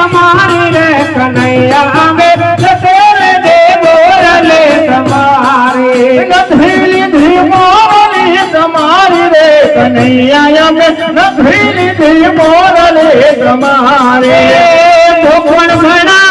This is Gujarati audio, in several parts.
સમાન રે કનૈયા મે લસોલ દે બોરલ તમારે નથલી ધીમોરલ તમારી રે કનૈયા મે નથલી ધીમોરલ તમારે ભગવાન ભણા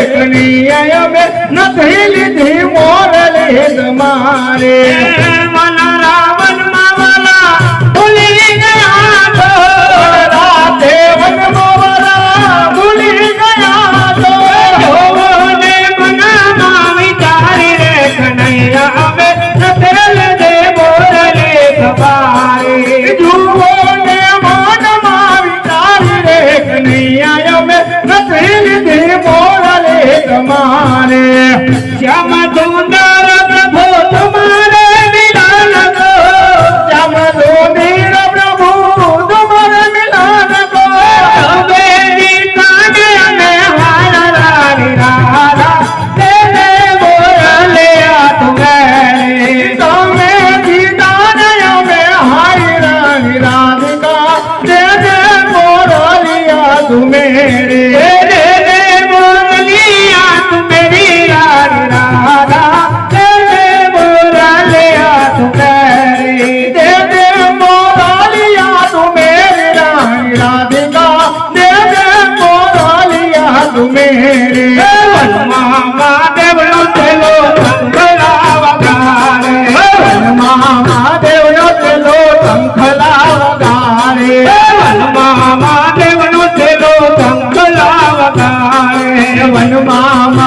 એકની નથી લીધી મોરલી જ મારે श्याम दोनार सहारा दे दे मोरा लिया राधिका दे दे मोरा लिया तू मेरे मामा देव चलो मामा देव चलो संखला वगारे मामा देव चलो संखला वगारे वन मामा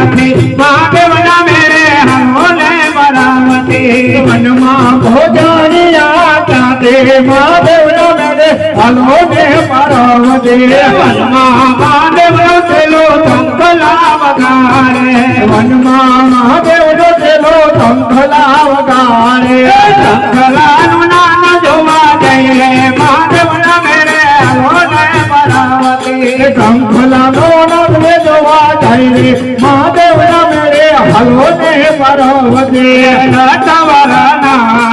માથે બાંબે વણા મેરે હંગોલે માં રામતી મન માં બોજાડી આ કા દે માં દેવડા મેને હંગોલે પરવદે મન માં બાંબે દેલો ધંગલા વાગા રે મન માં માં દેવડા દેલો ધંગલા વાગા રે ધંગલા નું નામ જોવા ગઈ મે માં દેવડા મેરે હંગોલે માં રામતી ધંગલા નો નામ જોવા ગઈ ભગવને પરો દે ના